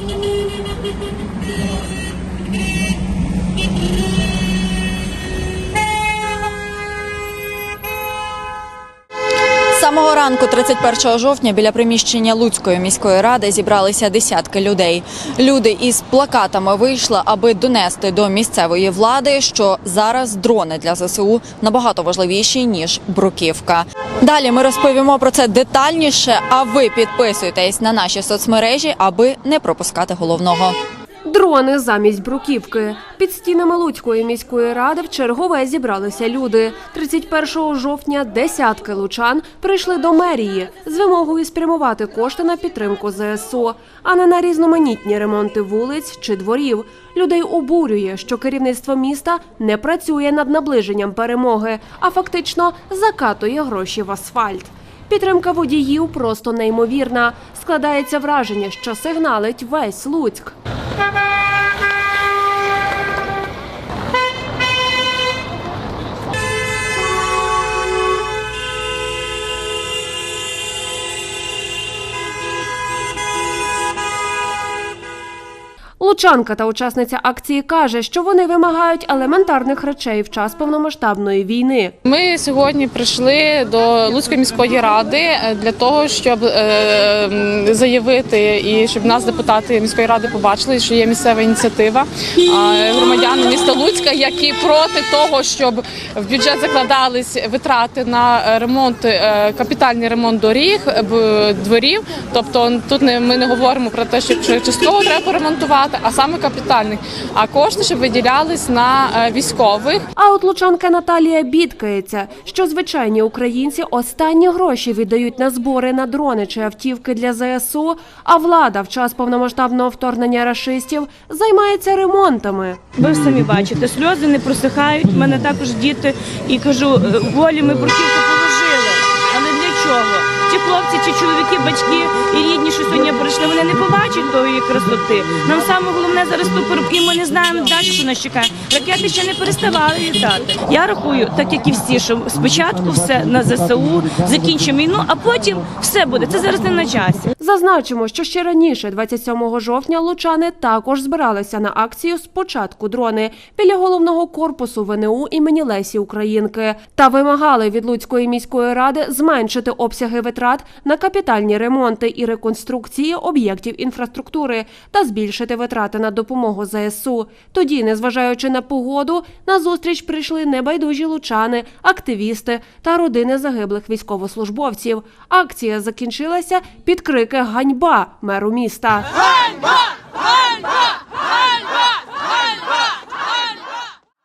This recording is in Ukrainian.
З самого ранку, 31 жовтня, біля приміщення Луцької міської ради зібралися десятки людей. Люди із плакатами вийшли, аби донести до місцевої влади, що зараз дрони для ЗСУ набагато важливіші ніж бруківка. Далі ми розповімо про це детальніше. А ви підписуйтесь на наші соцмережі, аби не пропускати головного. Дрони замість бруківки. Під стінами Луцької міської ради в чергове зібралися люди. 31 жовтня десятки лучан прийшли до мерії з вимогою спрямувати кошти на підтримку ЗСУ, а не на різноманітні ремонти вулиць чи дворів. Людей обурює, що керівництво міста не працює над наближенням перемоги, а фактично закатує гроші в асфальт. Підтримка водіїв просто неймовірна. Складається враження, що сигналить весь Луцьк. Лучанка та учасниця акції каже, що вони вимагають елементарних речей в час повномасштабної війни. Ми сьогодні прийшли до Луцької міської ради е, для того, щоб е, заявити і щоб нас депутати міської ради побачили, що є місцева ініціатива громадян міста Луцька, які проти того, щоб в бюджет закладались витрати на ремонт, е, капітальний ремонт доріг, дворів. Тобто тут не ми не говоримо про те, що частково треба поремонтувати, а саме капітальний. А кошти щоб виділялись на е, військових. А от лучанка Наталія бідкається, що звичайні українці останні гроші віддають на збори на дрони чи автівки для ЗСУ, а влада в час повномасштабного вторгнення рашистів займається ремонтами. Ви самі бачите, сльози не просихають. У мене також діти, і кажу, е, волі ми бруківку положили. Але для чого? Ті хлопці, чи чоловіки, батьки і рідні, що сьогодні прийшли, вони не побачать тої красоти. Нам саме головне зараз ту переб- і ми не знаємо далі, що нас чекає. Ракети ще не переставали літати. Я рахую, так як і всі, що спочатку все на ЗСУ, закінчимо війну, а потім все буде. Це зараз не на часі. Зазначимо, що ще раніше, 27 жовтня, лучани також збиралися на акцію «Спочатку дрони біля головного корпусу ВНУ імені Лесі Українки та вимагали від Луцької міської ради зменшити обсяги витрат на капітальні ремонти і реконструкції об'єктів інфраструктури та збільшити витрати на допомогу ЗСУ. Тоді, незважаючи на погоду, на зустріч прийшли небайдужі лучани, активісти та родини загиблих військовослужбовців. Акція закінчилася під крики Ганьба меру міста.